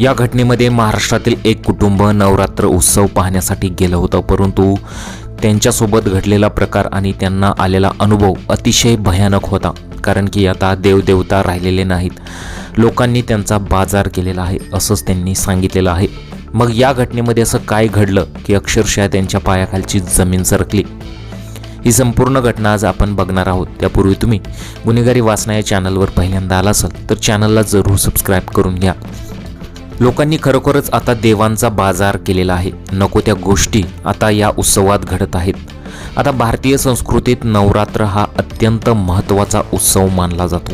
या घटनेमध्ये महाराष्ट्रातील एक कुटुंब नवरात्र उत्सव पाहण्यासाठी गेलं होतं परंतु त्यांच्यासोबत घडलेला प्रकार आणि त्यांना आलेला अनुभव अतिशय भयानक होता कारण की आता देवदेवता राहिलेले नाहीत. लोकांनी त्यांचा बाजार केलेला आहे असंच त्यांनी सांगितलेलं आहे. मग या घटनेमध्ये असं काय घडलं की अक्षरशः त्यांच्या पायाखालची जमीन सरकली? ही संपूर्ण घटना आज आपण बघणार आहोत. त्यापूर्वी तुम्ही गुन्हेगारी वाचना या चॅनलवर पहिल्यांदा आला असाल तर चॅनलला जरूर सबस्क्राईब करून घ्या. लोकांनी खरोखरच आता देवांचा बाजार केलेला आहे. नको त्या गोष्टी. आता या उत्सवात घडत आहेत. आता भारतीय संस्कृतीत नवरात्र हा अत्यंत महत्त्वाचा उत्सव मानला जातो.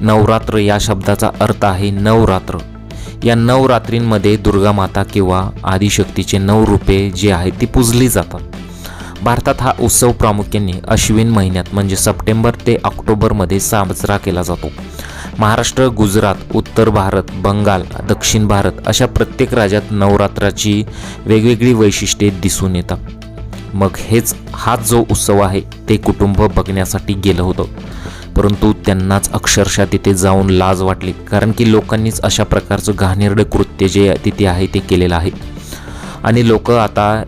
नवरात्र या शब्दाचा अर्थ आहे नवरात्र. या नवरात्रींमध्ये दुर्गा माता किंवा आदिशक्तीचे नऊ रूपे जे आहेत ती पूजली जातात. भारतात हा उत्सव प्रामुख्याने अश्विन महिन्यात म्हणजे सप्टेंबर ते ऑक्टोबरमध्ये साजरा केला जातो. महाराष्ट्र गुजरात उत्तर भारत बंगाल दक्षिण भारत अशा प्रत्येक राज्यात नवरात्राची वेगवेगळी वैशिष्ट्ये दिसून येतात. मग हेच हाच जो उत्सव आहे ते कुटुंब बघण्यासाठी गेलं होतं. परंतु त्यांनाच अक्षरशः तिथे जाऊन लाज वाटली कारण की लोकांनीच अशा प्रकारचं घाणेरडं कृत्य जे तिथे आहे ते केलेलं आहे. आणि लोक आता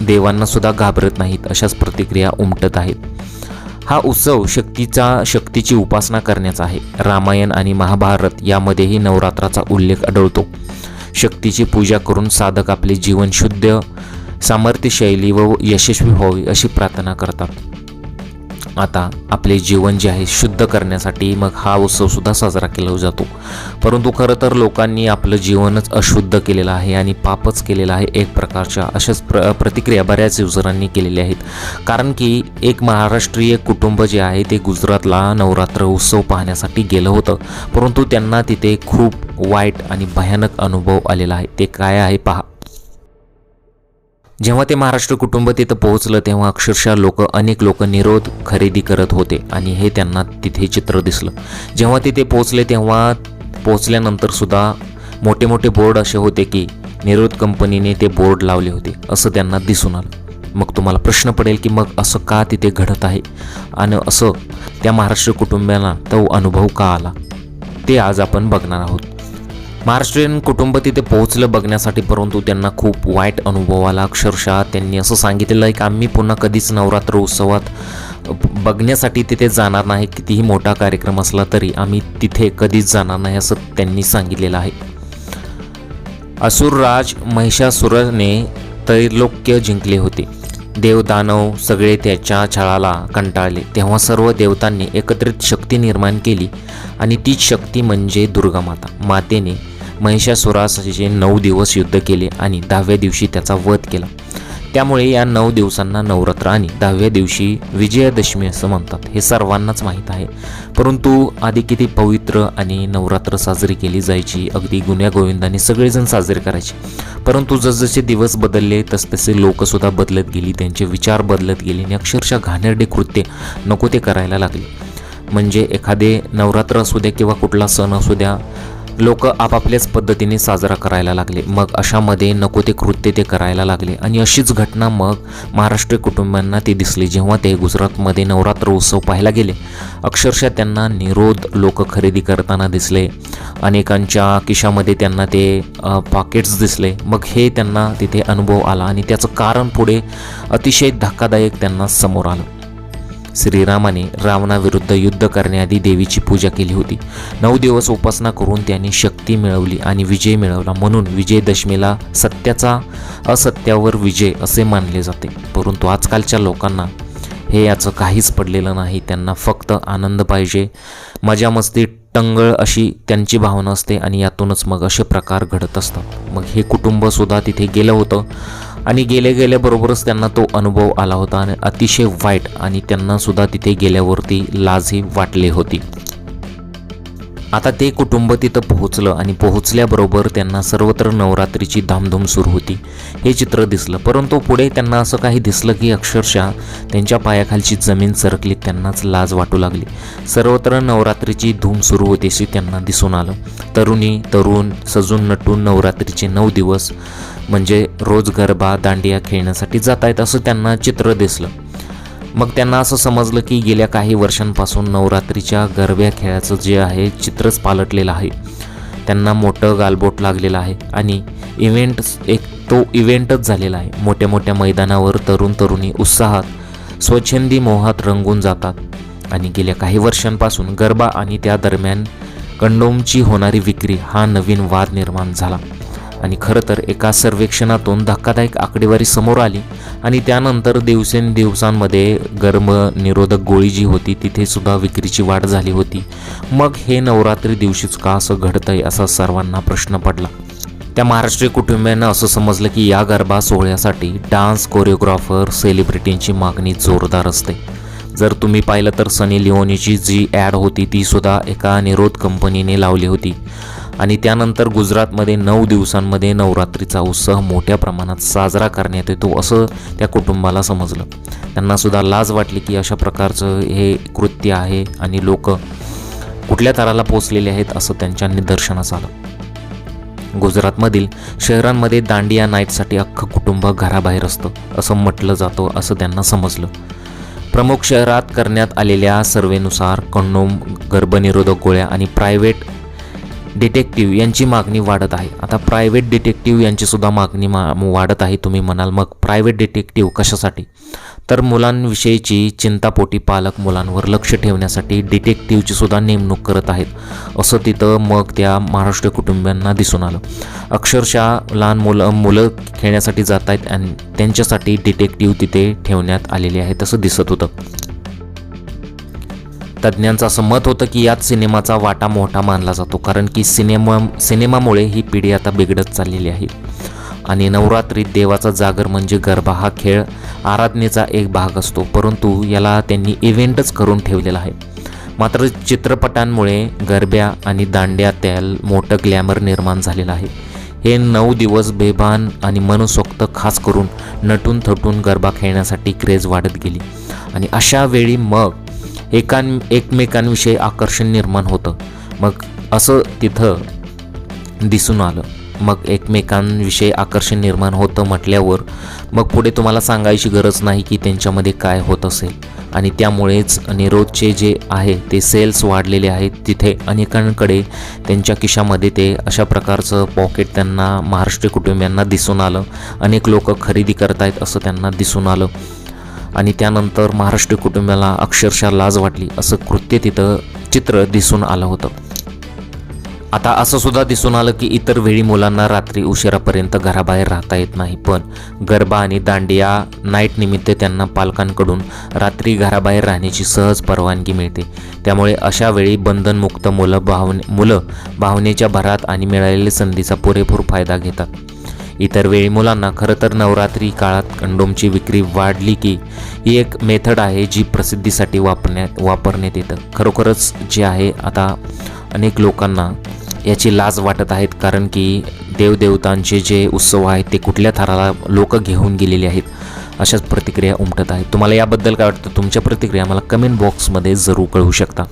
देवांनासुद्धा घाबरत नाहीत अशाच प्रतिक्रिया उमटत आहेत. हा उत्सव शक्तीचा शक्तीची उपासना करण्याचा आहे. रामायण आणि महाभारत यामध्येही नवरात्राचा उल्लेख आढळतो. शक्तीची पूजा करून साधक आपले जीवन शुद्ध सामर्थ्यशैली व यशस्वी व्हावी अशी प्रार्थना करतात. आता आपले जीवन जे आहे शुद्ध करण्यासाठी मग हा उत्सवसुद्धा साजरा केला जातो. परंतु खरं तर लोकांनी आपलं जीवनच अशुद्ध केलेलं आहे आणि पापच केलेलं आहे एक प्रकारच्या अशाच प्र प्रतिक्रिया बऱ्याच युजरांनी केलेल्या आहेत. कारण की एक महाराष्ट्रीय कुटुंब जे आहे ते गुजरातला नवरात्र उत्सव पाहण्यासाठी गेलं होतं. परंतु त्यांना तिथे खूप वाईट आणि भयानक अनुभव आलेला आहे. ते काय आहे पहा. जेव्हा ते महाराष्ट्र कुटुंब तिथं पोहोचलं तेव्हा अक्षरशः लोक अनेक लोक निरोध खरेदी करत होते आणि हे त्यांना तिथे चित्र दिसलं. जेव्हा तिथे पोहोचले तेव्हा पोहोचल्यानंतर सुद्धा मोठे मोठे बोर्ड असे होते की निरोध कंपनीने ते बोर्ड लावले होते असं त्यांना दिसून आलं. मग तुम्हाला प्रश्न पडेल की मग असं का तिथे घडत आहे? आणि असं त्या महाराष्ट्र कुटुंबियांना तो अनुभव का आला? ते आज आपण बघणार आहोत. महाराष्ट्रीयन कुटुंब तिथे पोहोचलं बघण्यासाठी परंतु त्यांना खूप वाईट अनुभव आला. अक्षरशः त्यांनी असं सांगितलेलं आहे की आम्ही पुन्हा कधीच नवरात्र उत्सवात बघण्यासाठी तिथे जाणार नाही. कितीही मोठा कार्यक्रम असला तरी आम्ही तिथे कधीच जाणार नाही असं त्यांनी सांगितलेलं आहे. असुरराज महिषासुराने त्रैलोक्य जिंकले होते. देवदानव सगळे त्याच्या छळाला कंटाळले. तेव्हा सर्व देवतांनी एकत्रित शक्ती निर्माण केली आणि तीच शक्ती म्हणजे दुर्गामाता. मातेने महिषासुरासाचे नऊ दिवस युद्ध केले आणि दहाव्या दिवशी त्याचा वध केला. त्यामुळे या नऊ दिवसांना नवरात्र आणि दहाव्या दिवशी विजयादशमी असं म्हणतात. हे सर्वांनाच माहीत आहे. परंतु आधी किती पवित्र आणि नवरात्र साजरी केली जायची अगदी गुन्ह्या गोविंदाने सगळेजण साजरे करायचे. परंतु जसजसे दिवस बदलले तसतसे लोकसुद्धा बदलत गेली त्यांचे विचार बदलत गेले आणि अक्षरशः घाणेरडे कृत्य नको ते करायला लागले. म्हणजे एखादे नवरात्र असू द्या किंवा कुठला सण असू द्या लोक आपापल्याच पद्धतीने साजरा करायला लागले. मग अशामध्ये नको ते कृत्य ते करायला लागले. आणि अशीच घटना मग महाराष्ट्रीय कुटुंबांना ती दिसली जेव्हा ते गुजरातमध्ये नवरात्र उत्सव पाहायला गेले. अक्षरशः त्यांना निरोध लोक खरेदी करताना दिसले. अनेकांच्या किशामध्ये त्यांना ते पॉकेट्स दिसले. मग हे त्यांना तिथे अनुभव आला आणि त्याचं कारण पुढे अतिशय धक्कादायक त्यांना समोर आलं. श्रीरामाने रावणाविरुद्ध युद्ध करण्याआधी देवीची पूजा केली होती. नऊ दिवस उपासना करून त्यांनी शक्ती मिळवली आणि विजय मिळवला म्हणून विजयदशमीला सत्याचा असत्यावर विजय असे मानले जाते. परंतु आजकालच्या लोकांना हे याचं काहीच पडलेलं नाही. त्यांना फक्त आनंद पाहिजे. मजा मस्ती टंगळ अशी त्यांची भावना असते आणि यातूनच मग असे प्रकार घडत असतात. मग हे कुटुंबसुद्धा तिथे गेलं होतं. आणि गेल्या गेल्याबरोबरच त्यांना तो अनुभव आला होता आणि अतिशय वाईट आणि त्यांनासुद्धा तिथे गेल्यावरती लाजही वाटली होती. आता ते कुटुंब तिथं पोहोचलं आणि पोहोचल्याबरोबर त्यांना सर्वत्र नवरात्रीची धामधूम सुरू होती. हे चित्र दिसलं परंतु पुढे त्यांना असं काही दिसलं की अक्षरशः त्यांच्या पायाखालची जमीन सरकली त्यांनाच लाज वाटू लागली. सर्वत्र नवरात्रीची धूम सुरू होती अशी त्यांना दिसून आलं. तरुणी तरुण सजून नटून नवरात्रीचे नऊ दिवस म्हणजे रोज गरबा दांडिया खेळण्यासाठी जात आहेत असं त्यांना चित्र दिसलं. मग त्यांना असं समजलं की गेल्या काही वर्षांपासून नवरात्रीच्या गरब्या खेळाचं जे आहे चित्रच पालटलेलं आहे. त्यांना मोठं गालबोट लागलेलं आहे आणि इव्हेंट एक तो इव्हेंटच झालेला आहे. मोठ्या मोठ्या मैदानावर तरुण तरुणी उत्साहात स्वच्छंदी मोहात रंगून जातात. आणि गेल्या काही वर्षांपासून गरबा आणि त्या दरम्यान कंडोमची होणारी विक्री हा नवीन वाद निर्माण झाला. आणि खरं तर एका सर्वेक्षणातून धक्कादायक आकडेवारी समोर आली आणि त्यानंतर दिवसेंदिवसांमध्ये गर्म निरोधक गोळी जी होती तिथे सुद्धा विक्रीची वाढ झाली होती. मग हे नवरात्री दिवशीच का असं घडतंय असा सर्वांना प्रश्न पडला. त्या महाराष्ट्रीय कुटुंबियांना असं समजलं की या गरबा सोहळ्यासाठी डान्स कोरिओग्राफर सेलिब्रिटींची मागणी जोरदार असते. जर तुम्ही पाहिलं तर सनी लिओनीची जी ॲड होती ती सुद्धा एका निरोध कंपनीने लावली होती. आणि त्यानंतर गुजरातमध्ये नऊ दिवसांमध्ये नवरात्रीचा उत्सव मोठ्या प्रमाणात साजरा करण्यात येतो असं त्या कुटुंबाला समजलं. त्यांनासुद्धा लाज वाटली की अशा प्रकारचं हे कृत्य आहे आणि लोक कुठल्या थराला पोचलेले आहेत असं त्यांच्या निदर्शनास आलं. गुजरातमधील शहरांमध्ये दांडिया नाईटसाठी अख्खं कुटुंब घराबाहेर असतं असं म्हटलं जातं असं त्यांना समजलं. प्रमुख शहरात करण्यात आलेल्या सर्वेनुसार कंडोम गर्भनिरोधक गोळ्या आणि प्रायव्हेट डिटेक्टिव्ह यांची मागणी वाढत आहे. आता प्रायव्हेट डिटेक्टिव्ह यांचीसुद्धा मागणी मा वाढत आहे तुम्ही म्हणाल. मग प्रायव्हेट डिटेक्टिव्ह कशासाठी? तर मुलांविषयीची चिंतापोटी पालक मुलांवर लक्ष ठेवण्यासाठी डिटेक्टिव्हची सुद्धा नेमणूक करत आहेत. असं तिथं मग त्या महाराष्ट्र कुटुंबियांना दिसून आलं. अक्षरशः लहान मुलं मुलं खेळण्यासाठी जात आहेत आणि त्यांच्यासाठी डिटेक्टिव्ह तिथे ठेवण्यात आलेले आहे तसं दिसत होतं. तज्ज्ञांचं असं मत होतं की यात सिनेमाचा वाटा मोठा मानला जातो कारण की सिनेमा सिनेमामुळे ही पिढी आता बिघडत चाललेली आहे. आणि नवरात्रीत देवाचा जागर म्हणजे गरबा हा खेळ आराधनेचा एक भाग असतो परंतु याला त्यांनी इव्हेंटच करून ठेवलेला आहे. मात्र चित्रपटांमुळे गरब्या आणि दांड्या त्याल मोठं ग्लॅमर निर्माण झालेलं आहे. हे नऊ दिवस बेभान आणि मनसोक्त खास करून नटून थटून गरबा खेळण्यासाठी क्रेज वाढत गेली. आणि अशा वेळी मग एकां एकमेकांविषयी आकर्षण निर्माण होतं. मग असं तिथं दिसून आलं. मग एकमेकांविषयी आकर्षण निर्माण होतं म्हटल्यावर मग पुढे तुम्हाला सांगायची गरज नाही की त्यांच्यामध्ये काय होत असेल. आणि त्यामुळेच निरोधचे जे आहे ते सेल्स वाढलेले आहेत. तिथे अनेकांकडे त्यांच्या खिशामध्ये ते अशा प्रकारचं पॉकेट त्यांना महाराष्ट्रीय कुटुंबियांना दिसून आलं. अनेक लोक खरेदी करतायत असं त्यांना दिसून आलं. आणि त्यानंतर महाराष्ट्र कुटुंबाला अक्षरशः लाज वाटली असं कृत्य तिथं चित्र दिसून आलं होतं. आता असं सुद्धा दिसून आलं की इतर वेळी मुलांना रात्री उशिरापर्यंत घराबाहेर राहता येत नाही पण गरबा आणि दांडिया नाईट निमित्त त्यांना पालकांकडून रात्री घराबाहेर राहण्याची सहज परवानगी मिळते. त्यामुळे अशा वेळी बंधनमुक्त मुलं भावने मुलं भावनेच्या भरात आणि मिळालेल्या संधीचा पुरेपूर फायदा घेतात. इतर वेळी मुलांना खरं तर नवरात्री काळात कंडोमची विक्री वाढली की ही एक मेथड आहे जी प्रसिद्धीसाठी वापरण्यात वापरण्यात येतं. खरोखरच जे आहे आता अनेक लोकांना याची लाज वाटत आहेत कारण की देवदेवतांचे जे उत्सव आहेत ते कुठल्या थराला लोक घेऊन गेलेले आहेत अशाच प्रतिक्रिया उमटत आहेत. तुम्हाला याबद्दल काय वाटतं? तुमच्या प्रतिक्रिया मला कमेंट बॉक्समध्ये जरूर कळवू शकता.